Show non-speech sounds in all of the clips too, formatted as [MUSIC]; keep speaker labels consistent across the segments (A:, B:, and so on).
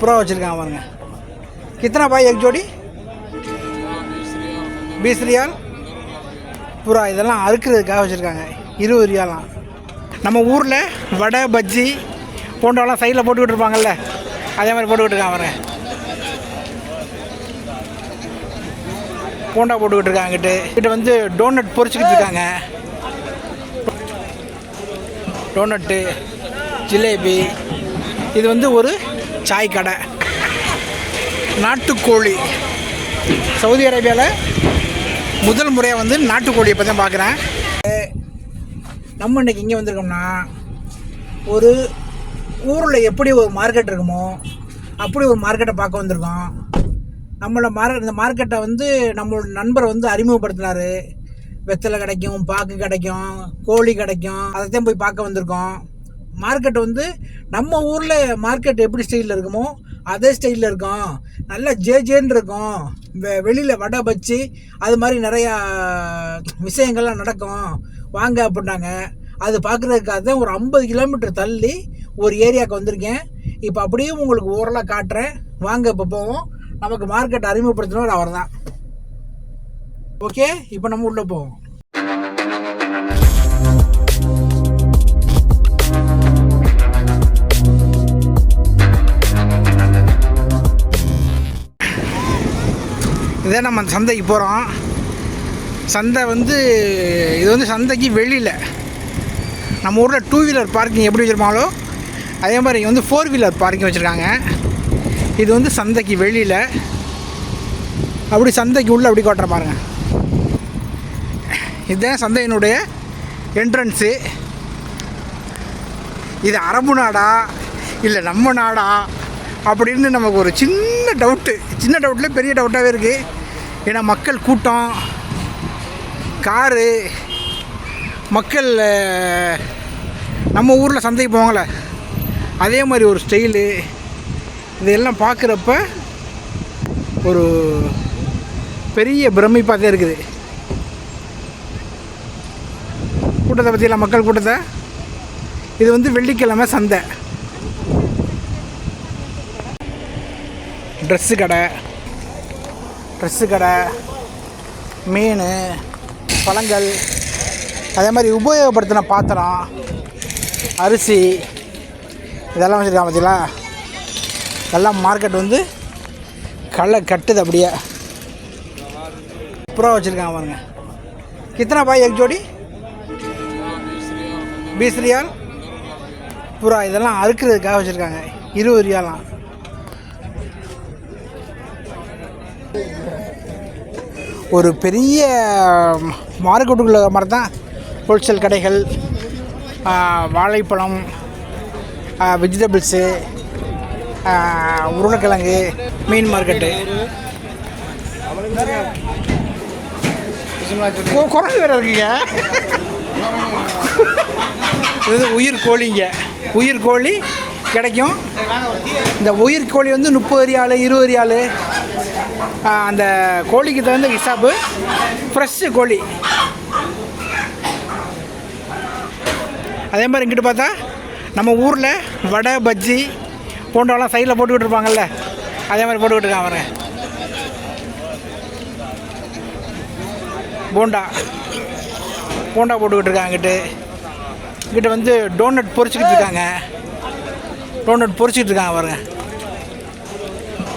A: புறா வச்சுருக்காங்க பாருங்க. கித்தனா பாய் எக் ஜோடி? பீஸ் ரியால்? புறா இதெல்லாம் அறுக்கிறதுக்காக வச்சுருக்காங்க. இருபது ரியாலாம். நம்ம ஊரில் வடை பஜ்ஜி போன்றவெல்லாம் சைடில் போட்டுக்கிட்டு இருப்பாங்கல்ல. அதே மாதிரி போட்டுக்கிட்டு இருக்காங்க பாருங்க. போண்டா போட்டுக்கிட்டு இருக்காங்க கிட்ட வந்து டோனட் பொரிச்சுக்கிட்டு இருக்காங்க. டோனட்டு ஜிலேபி. இது வந்து ஒரு சாய் கடை நாட்டுக்கோழி. சவுதி அரேபியாவில் முதல் முறையாக வந்து நாட்டுக்கோழியை இப்போ தான் பார்க்குறேன் நம்ம இன்றைக்கி இங்கே வந்திருக்கோம்னா ஒரு ஊரில் எப்படி ஒரு மார்க்கெட் இருக்குமோ அப்படி ஒரு மார்க்கெட்டை பார்க்க வந்திருக்கோம். நம்மளோட மார்க்கெட் இந்த மார்க்கெட்டை வந்து நம்மளோட நண்பர் வந்து அறிமுகப்படுத்தினாரு. வெத்தலை கிடைக்கும் பாக்கு கிடைக்கும் கோழி கிடைக்கும் அதைத்தான் போய் பார்க்க வந்திருக்கோம். மார்க்கெட் வந்து நம்ம ஊரில் மார்க்கெட் எப்படி ஸ்டைலில் இருக்குமோ அதே ஸ்டைலில் இருக்கும். நல்லா ஜே ஜேன்னு இருக்கும். வெ வெளியில் வடை வச்சு அது மாதிரி நிறையா விஷயங்கள்லாம் நடக்கும். வாங்க அப்படின்னாங்க. அது பார்க்குறதுக்காக தான் ஒரு ஐம்பது கிலோமீட்டர் தள்ளி ஒரு ஏரியாவுக்கு வந்திருக்கேன். இப்போ அப்படியே உங்களுக்கு ஓரளவு காட்டுறேன். வாங்க இப்போ போவோம். நமக்கு மார்க்கெட் அறிமுகப்படுத்தினவர் அவர் தான் ஓகே இப்போ நம்ம உள்ளே போவோம். இதே நம்ம அந்த சந்தைக்கு போகிறோம். சந்தை வந்து இது வந்து சந்தைக்கு வெளியில். நம்ம ஊரில் டூ வீலர் பார்க்கிங் எப்படி வச்சுருப்பாங்களோ அதே மாதிரி இங்கே வந்து ஃபோர் வீலர் பார்க்கிங் வச்சுருக்காங்க. இது வந்து சந்தைக்கு வெளியில். அப்படி சந்தைக்கு உள்ளே அப்படி காட்டுற பாருங்க. இதுதான் சந்தையினுடைய என்ட்ரன்ஸு இது அரபு நாடா? இல்லை நம்ம நாடா? அப்படின்னு நமக்கு ஒரு சின்ன டவுட்டு சின்ன டவுட்டில் பெரிய டவுட்டாகவே இருக்குது ஏன்னா மக்கள் கூட்டம் காரு மக்கள் நம்ம ஊரில் சந்தைக்கு போவாங்களே அதே மாதிரி ஒரு ஸ்டைலு இதெல்லாம் பார்க்குறப்ப ஒரு பெரிய பிரமிப்பாக தான் இருக்குது. கூட்டத்தை பற்றியெல்லாம் மக்கள் கூட்டத்தை. இது வந்து வெள்ளிக்கிழமை சந்தை. ட்ரெஸ்ஸு கடை. ட்ரெஸ்ஸு கடை மீன் பழங்கள் அதே மாதிரி உபயோகப்படுத்தின பாத்திரம் அரிசி இதெல்லாம் வச்சுருக்காங்க பார்த்தீங்களா எல்லாம் மார்க்கெட் வந்து களை கட்டுது அப்படியே. புறா வச்சுருக்காங்க பாருங்க. கித்தனா பாய் எக் ஜோடி? பீஸ் ரியால்? புறா இதெல்லாம் அறுக்கிறதுக்காக வச்சுருக்காங்க. இருபது ரியாலாம். ஒரு பெரிய மார்க்கெட்டுக்குள்ள மாதிரி தான் ஹோல்சேல் கடைகள் வாழைப்பழம் வெஜிடபிள்ஸு உருளைக்கிழங்கு மீன் மார்க்கெட்டு கு- குரங்கு வேறு இருக்குங்க. இது உயிர் கோழிங்க. உயிர் கோழி கிடைக்கும். இந்த உயிர் கோழி வந்து முப்பது ரியாலு இருபது ரியாலு அந்த கோழிக்கு தகுந்த ஹிசாப்பு ஃப்ரெஷ்ஷு கோழி. அதே மாதிரி இங்கிட்டு பார்த்தா நம்ம ஊரில் வடை பஜ்ஜி போன்றவெல்லாம் சைடில் போட்டுக்கிட்டு இருப்பாங்கல்ல அதே மாதிரி போட்டுக்கிட்டு இருக்காங்க பாருங்க. போண்டா. போண்டா போட்டுக்கிட்டு இருக்காங்க இங்கிட்டு. இங்கிட்ட வந்து டோனட் பொரிச்சுக்கிட்டு இருக்காங்க. டோனட் பொறிச்சிக்கிட்டு இருக்காங்க பாருங்க.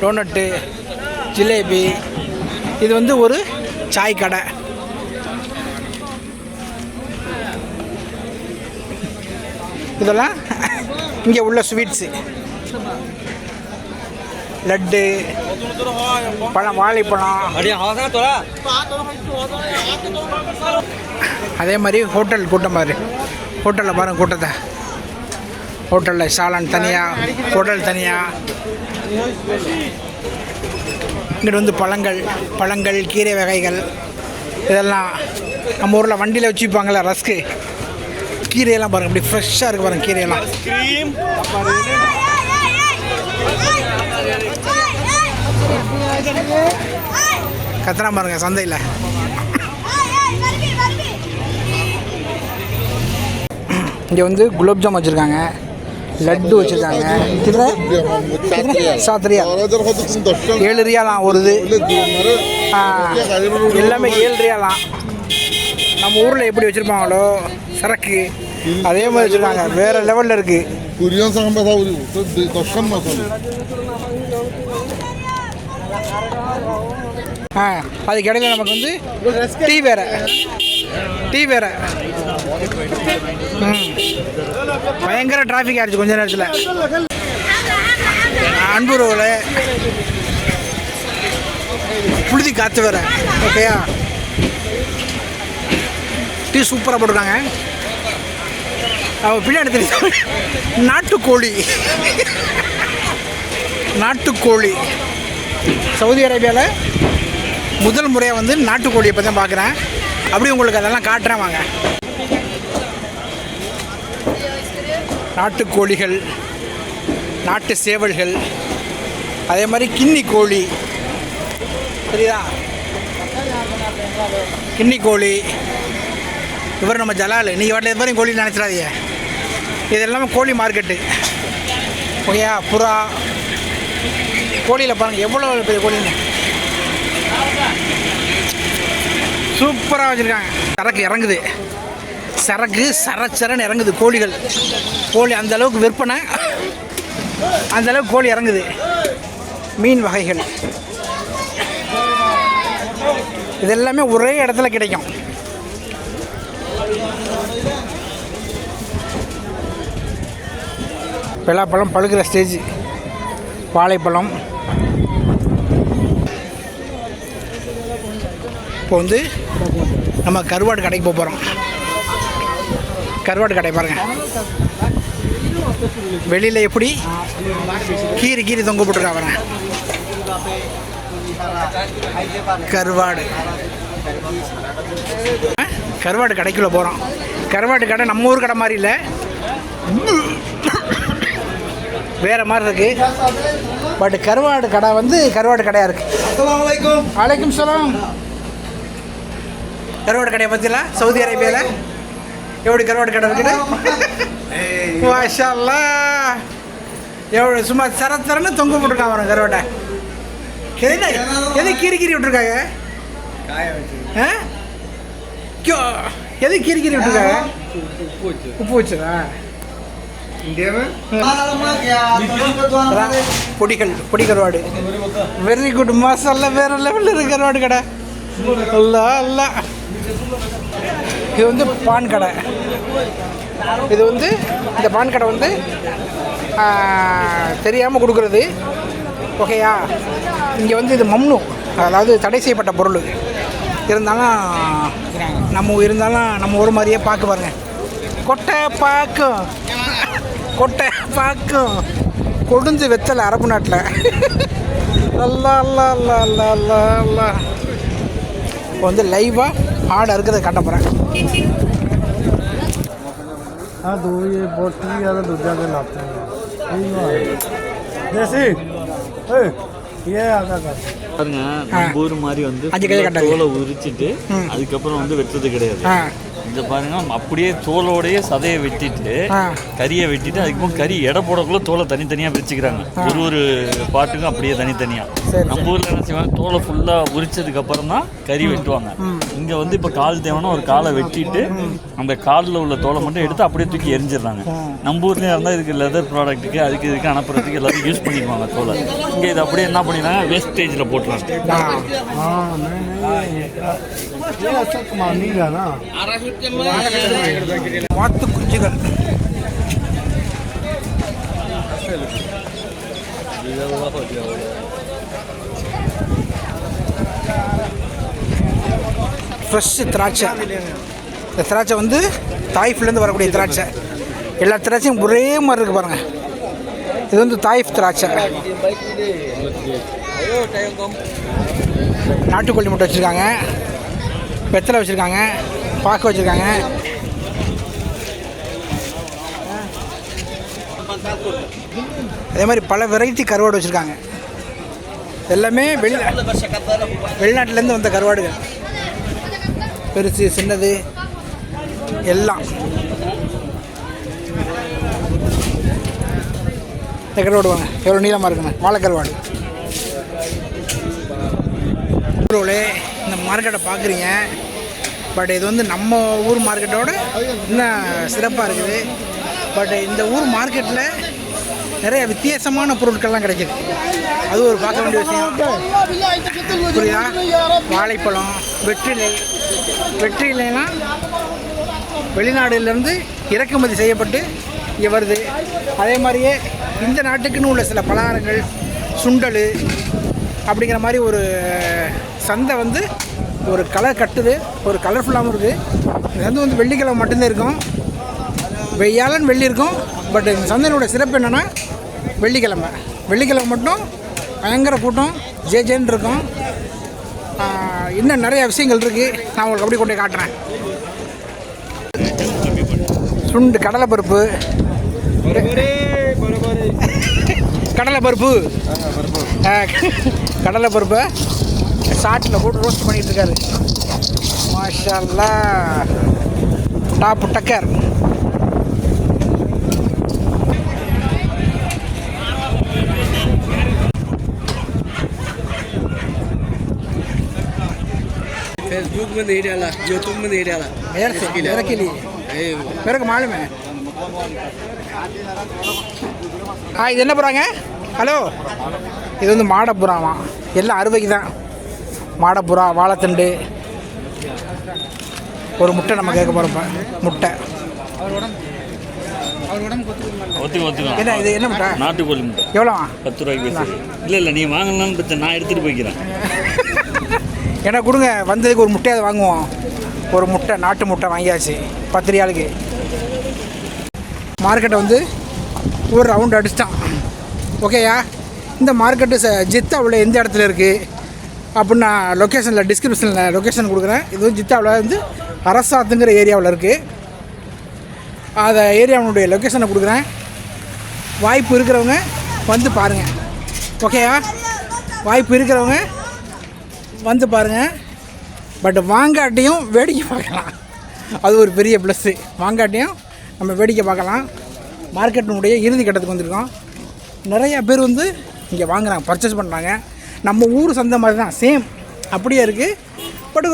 A: டோனட்டு ஜிலேபி. இது வந்து ஒரு சாய் கடை. இதெல்லாம் இங்கே உள்ள ஸ்வீட்ஸு லட்டு பழம் வாழைப்பழம். அதே மாதிரி ஹோட்டல் கூட்டம் பாரு. ஹோட்டலில் பாருங்க கூட்டத்தை. ஹோட்டலில் சாலன் தனியாக ஹோட்டல் தனியாக இங்கிட்டு வந்து பழங்கள் பழங்கள் கீரை வகைகள் இதெல்லாம் நம்ம ஊரில் வண்டியில் வச்சு விற்பாங்கள்ல ரஸ்க்கு. கீரையெல்லாம் பாருங்கள் அப்படி ஃப்ரெஷ்ஷாக இருக்குது பாருங்கள் கீரையெல்லாம். கத்துறா பாருங்க சந்தையில். இங்கே வந்து குலோப் ஜாம் வச்சுருக்காங்க. லட்டு வச்சுருக்காங்க. கிட்ட சாத்திரியா. ஏழு ரியாலாம் ஒரு இது எல்லாமே ஏழு ரியாலாம். நம்ம ஊரில் எப்படி வச்சுருப்பாங்களோ சரக்கு. அதே மாதிரி வச்சுருக்காங்க. வேறு லெவலில் இருக்குது ஆ அதுக்கு இடையில நமக்கு வந்து டீ வேற. டீ வேற. பயங்கர டிராஃபிக் ஆயிடுச்சு கொஞ்ச நேரத்தில். அன்புறவில் புழுதி காற்று வேற. ஓகேயா? டீ சூப்பராக போட்டிருக்காங்க. அவன் பின்னாடி தெரியும்? நாட்டுக்கோழி. நாட்டுக்கோழி. சவுதி அரேபியாவில் முதல் முறையாக வந்து நாட்டுக்கோழி இப்போ தான் பார்க்குறேன். அப்படியே உங்களுக்கு அதெல்லாம் காட்டுறேன் வாங்க. நாட்டுக்கோழிகள் நாட்டு சேவல்கள் அதே மாதிரி கின்னி கோழி. சரியா? கிண்ணி கோழி. இவர் நம்ம ஜலால். நீங்கள் வாட்டில் எது கோழி நினச்சிடாதீங்க. இது எல்லாமே கோழி மார்க்கெட்டு ஓகேயா? புறா. கோழியில் பாருங்கள் எவ்வளோ பெரிய கோழின்னு சூப்பராக வச்சுருக்காங்க. சரக்கு இறங்குது. சரக்கு சரச்சரன்னு இறங்குது கோழிகள். கோழி அந்த அளவுக்கு விற்பனை. அந்த அளவுக்கு கோழி இறங்குது. மீன் வகைகள். இது எல்லாமே ஒரே இடத்துல கிடைக்கும். பலாப்பழம் பழுக்கிற ஸ்டேஜ் வாழைப்பழம். இப்போ வந்து நம்ம கருவாடு கடைக்கு போக போகிறோம் கருவாடு கடை பாருங்க. வெளியில் எப்படி கீரி கீரி தொங்க போட்டுருக்கா பாருங்க. கருவாடு. கருவாடு கடைக்குள்ளே போகிறோம் கருவாடு கடை நம்ம ஊர் கடை மாதிரி இல்லை. வேறு மாதிரி இருக்கு. பட் கருவாடு கடை வந்து கருவாடு கடையாக இருக்கு. வலைக்கும் சலாம். கருவாடு கடையை பற்றிலாம் சவுதி அரேபியாவில் எப்படி கருவாடு கடை இருக்குது? மாஷா அல்லாஹ். எவ்வளோ சும்மா தர தரன்னு தொங்க போட்டுருக்கான் அவன் கருவாட்டை. எது எது கீறி கீறி விட்டுருக்காங்க? ஆ? கியோ, எது கீறி கீறி விட்டுருக்காங்க? உப்பு வச்சதா? பொடிகள் பொடி கருவாடு. வெரி குட் மசாலா வேற லெவலில் இருக்கு கருவாடு கடை. அல்லா அல்லா. இது வந்து பான் கடை. இது வந்து இந்த பான் கடை வந்து தெரியாமல் கொடுக்குறது. ஓகேயா? இங்கே வந்து இது மம்னு. அதாவது தடை செய்யப்பட்ட பொருள். இருந்தாலும் நம்ம இருந்தாலும் நம்ம ஒரு மாதிரியே பார்க்க பாருங்க. கொட்டை பார்க்கும் கொட்டை பார்க்கும் கொழுந்து வெத்தலை அரபு நாட்டில். அல்லா அல்லா அல்லா அல்லா அல்லா இப்போ வந்து லைவாக ஆடு அறுக்கிறத காட்ட போகிறேன்
B: हाँ दो ये बोटी ज़्यादा दूजा के लाते हैं यही हुआ है। जैसे ए, ये आगा कर
C: பாருங்க நம்ம ஊர் மாதிரி வந்து
A: அஞ்சு கையை
C: full ஆ
A: கட்டாங்க.
C: தோலை உரிச்சிட்டு
A: ம்.
C: அதுக்கப்புறம் வந்து வெட்டுறது கிடையாது இந்த பாருங்க அப்படியே தோலோடயே சதையை வெட்டிட்டு கறியை வெட்டிட்டு அதுக்கப்புறம் கறி எடை போடக்குள்ள தோலை தனித்தனியா பிரிச்சுக்கிறாங்க. ஒரு ஒரு பாட்டுக்கும் அப்படியே தனித்தனியா. நம்ம ஊர்ல என்ன செய்வாங்க தோலை ஃபுல்லா உரிச்சதுக்கு அப்புறம் தான் கறி வெட்டுவாங்க. இங்க வந்து இப்ப கால் தேவைன்னா ஒரு காலை வெட்டிட்டு அந்த காலில் உள்ள தோலை மட்டும் எடுத்து அப்படியே தூக்கி எரிஞ்சிடுறாங்க. நம்ம ஊர்லேயே இருந்தால் இதுக்கு லெதர் ப்ராடக்ட்டுக்கு அதுக்கு இதுக்கு அனுப்புறதுக்கு எல்லாத்தையும் யூஸ் பண்ணிக்குவாங்க தோலை. இங்கே இது அப்படியே என்ன பண்ணிடுறாங்க? வேஸ்டேஜில்
B: போட்டுருவாங்க
A: வாத்து குஞ்சுகள். ஃப்ரெஷ்ஷு திராட்சை. இந்த திராட்சை வந்து தாய்ஃப்லேருந்து வரக்கூடிய திராட்சை. எல்லா திராட்சையும் ஒரே மாதிரி இருக்குது பாருங்கள் இது வந்து தாய்ஃப் திராட்சை. நாட்டுக்கோழி முட்டை வச்சுருக்காங்க. வெத்தலை வச்சுருக்காங்க. பாக்கு வச்சுருக்காங்க. அதே மாதிரி பல வெரைட்டி கருவாடு வச்சுருக்காங்க. எல்லாமே வெளி வெளிநாட்டிலேருந்து வந்த கருவாடுகள். பெருசு சின்னது. எல்லாம். இந்த கருவாடு வாங்க. எவ்வளோ நீளமாக இருக்குங்க வாழைக்கருவாடு. ஊரோலே இந்த மார்க்கெட்டை பார்க்குறீங்க. பட் இது வந்து நம்ம ஊர் மார்க்கெட்டோட இன்னும் சிறப்பாக இருக்குது. பட் இந்த ஊர் மார்க்கெட்டில் நிறைய வித்தியாசமான பொருட்கள்லாம் கிடைக்குது. அது ஒரு பார்க்க வேண்டிய விஷயம். புரியுதா? வாழைப்பழம் வெற்றிலை வெற்றிலைலாம் வெளிநாடுலேருந்து இறக்குமதி செய்யப்பட்டு இங்கே வருது. அதே மாதிரியே இந்த நாட்டுக்குன்னு உள்ள சில பலகாரங்கள் சுண்டல் அப்படிங்கிற மாதிரி ஒரு சந்தை வந்து ஒரு கலர் கட்டுது ஒரு கலர்ஃபுல்லாகவும் இருக்குது இந்த சந்தை வந்து வெள்ளிக்கிழமை மட்டும்தான் இருக்கும். வெய்யாலன்னு வெள்ளி இருக்கும். பட் இந்த சந்தையினோட சிறப்பு என்னென்னா வெள்ளிக்கிழமை. வெள்ளிக்கிழமை மட்டும் பயங்கர கூட்டம் ஜே ஜேன்னு இருக்கும் இன்னும் நிறைய விஷயங்கள் இருக்குது நான் உங்களுக்கு அப்படி கொண்டு காட்டுறேன். சுண்டு கடலை பருப்பு கடலை பருப்பு கடலை பருப்பை சாட்டில் போட்டு ரோஸ்ட் பண்ணிட்டு இருக்காரு மாஷா அல்லாஹ். டாப்பு டக்கர்
D: फेसबुक में नहीं डाला यूट्यूब में नहीं डाला
A: मेरे से मेरे के लिए பிறகு மாலுமே. ஆ இது என்ன புறாங்க? ஹலோ. இது வந்து மாடப்புறாமா எல்லாம் அறுவைக்கு தான். மாடப்புறா வாழைத்தண்டு. ஒரு முட்டை நம்ம கேட்க போகிறோம் முட்டை. என்ன இது என்ன முட்டை?
C: நாட்டுக்கோழி முட்டை.
A: எவ்வளோ?
C: பத்து ரூபாய்க்கு இல்லை இல்லை நீ வாங்கணும்னு நான் எடுத்துகிட்டு போய்க்கிறேன். [LAUGHS]
A: ஏன்னா கொடுங்க. வந்ததுக்கு ஒரு முட்டையாவது வாங்குவோம். ஒரு முட்டை நாட்டு முட்டை வாங்கியாச்சு பத்திரியாளுக்கு. மார்க்கெட்டை வந்து ஒரு ரவுண்ட் அடிச்சிட்டான். ஓகேயா இந்த மார்க்கெட்டு ச ஜித்தாவில் எந்த இடத்துல இருக்குது அப்படின்னு நான் லொக்கேஷனில் டிஸ்கிரிப்ஷனில் லொக்கேஷன் கொடுக்குறேன். இது வந்து ஜித்தாவில் வந்து அரசாத்துங்கிற ஏரியாவில் இருக்குது அதை ஏரியாவுடைய லொக்கேஷனை கொடுக்குறேன். வாய்ப்பு இருக்கிறவங்க வந்து பாருங்கள் ஓகேயா வாய்ப்பு இருக்கிறவங்க வந்து பாருங்கள் பட் வாங்காட்டியும் வேடிக்கை பார்க்கலாம். அது ஒரு பெரிய ப்ளஸ்ஸு வாங்காட்டியும் நம்ம வேடிக்கை பார்க்கலாம். மார்க்கெட்டினுடைய இறுதி கட்டத்துக்கு வந்திருக்கோம். நிறையா பேர் வந்து இங்கே வாங்குகிறாங்க பர்ச்சேஸ் பண்ணுறாங்க நம்ம ஊர் சந்தை மாதிரி தான் சேம் அப்படியே இருக்குது பட்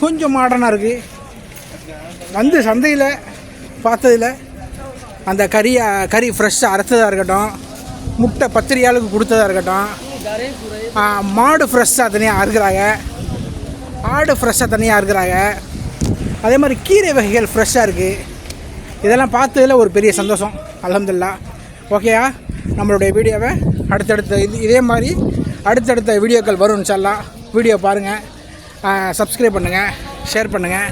A: கொஞ்சம் மாடர்னாக இருக்குது வந்து சந்தையில் பார்த்ததில் அந்த கறியை கறி ஃப்ரெஷ்ஷாக அரைச்சதாக இருக்கட்டும் முட்டை பத்திரியாளுக்கு கொடுத்ததாக இருக்கட்டும் மாடு ஃப்ரெஷ்ஷாக தனியாக அறுக்கிறாங்க. ஆடு ஃப்ரெஷ்ஷாக தனியாக இருக்கிறாங்க. அதே மாதிரி கீரை வகைகள் ஃப்ரெஷ்ஷாக இருக்குது இதெல்லாம் பார்த்ததில் ஒரு பெரிய சந்தோஷம். அலமதுல்லா ஓகேயா நம்மளுடைய வீடியோவை அடுத்தடுத்த இது இதே மாதிரி அடுத்தடுத்த வீடியோக்கள் வரும் சொல்லலாம் வீடியோ பாருங்கள் சப்ஸ்கிரைப் பண்ணுங்கள் ஷேர் பண்ணுங்கள்